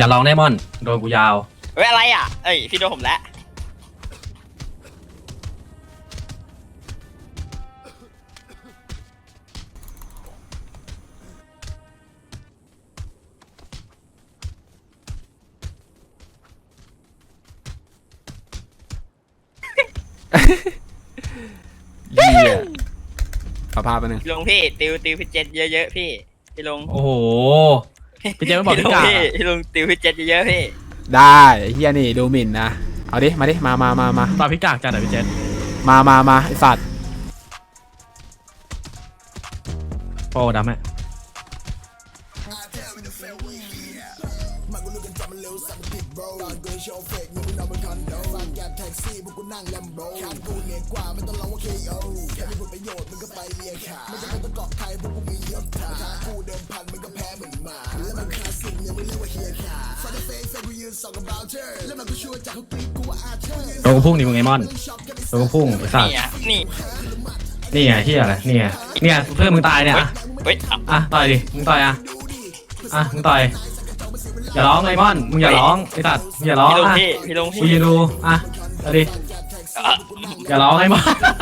อย่าลองได้มอน โดนกูยาวเฮ้ยอะไรอะ เอ้ยพี่โดนผมแล้วเหี้ยขอภาพไปหนึ่งพี่ลงพี่ติวติวพี่เจ็ดเยอะๆพี่พี่ลงโอ้โห พี่เจมส์บอกพี่พี่ลงกาพี่พี่ลงติวพี่เจ็ดเยอะๆพี่ได้เฮียนี่ดูหมิ่นนะ เอาดิ มาดิ มามามามาตอนพี่กากจัดอะพี่เจนมามามาไอสัตว์โป้ดำไหมโดนกู พุ่งดิมึงไอมอนโดนกูพุ่งไอสัตว์นี่อะนี่นี่ไงที่อะไรนี่ไงเนี่ยเพื่อนมึงตายเนี่ยอะเฮ้ยเอาอะต่อยดิมึงต่อยอะอะมึงต่อยอย่าร้องไอมอนมึงอย่าร้องไอสัตว์มึงอย่าร้องพี่ลงอะพี่พี่ลงกูพี่ยืนดูอะเอาดิเอ่ออย่าร้องไอมอนอะ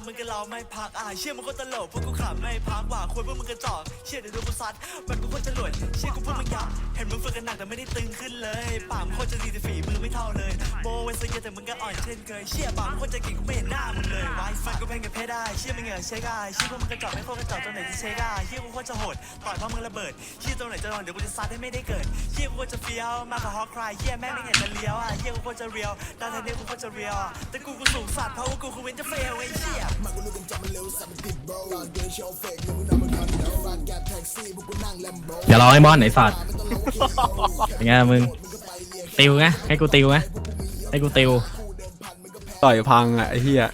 เมื่อกี้มึงฟังมึงก็เราไม่พักอะเชื่อมึงก็ตลกพวกกูขำไม่พักว่าควรพวกมึงกระจอกเชื่อเดี๋ยวโดนกูซัดมันกูโคตรจะหลวยเชื่อกูพูดมึงยับเห็นมึงฝึกกันหนักแต่ไม่ได้ตึงขึ้นเลยปากมึงโคตรจะดีแต่ฝีมือไม่เท่าเลยโบเวสเยอะแต่มึงก็อ่อนเช่นเคยเชื่อปากมึงโคตรจะเก่งกูไม่เห็นหน้ามึงเลยไว้ฟันกูเพลงกับเพได้เชื่อมึงเหงื่อเช็คอะเชื่อพวกมึงกระจอกไม่โคตรกระจอกตัวไหนที่เช็คอะเชื่อกูโคตรจะโหดต่อยเพราะมึงระเบิดเชื่อตัวไหนจะนอนเดี๋ยวกูจะซัดให้ไม่ได้เกิดเชื่อกูโคตรจะเฟี้ยวมากกว่าฮอคคลายเชื่อแม่ไม่เห็นจะเลี้ยวอะ เชื่อกูโคตรจะเรียวดาวไทยเนี่ยกูโคตรจะเรียวอะแต่กูกูสูงสัตว์เพราะว่ากูคือเวนจะเฟลไอ้เชี่ยอย่าร้องไอมอนไอสัตว์เป็นไงมึงติวไงให้กูติวไงให้กูติว ต่อยพังอะไอ้เฮีย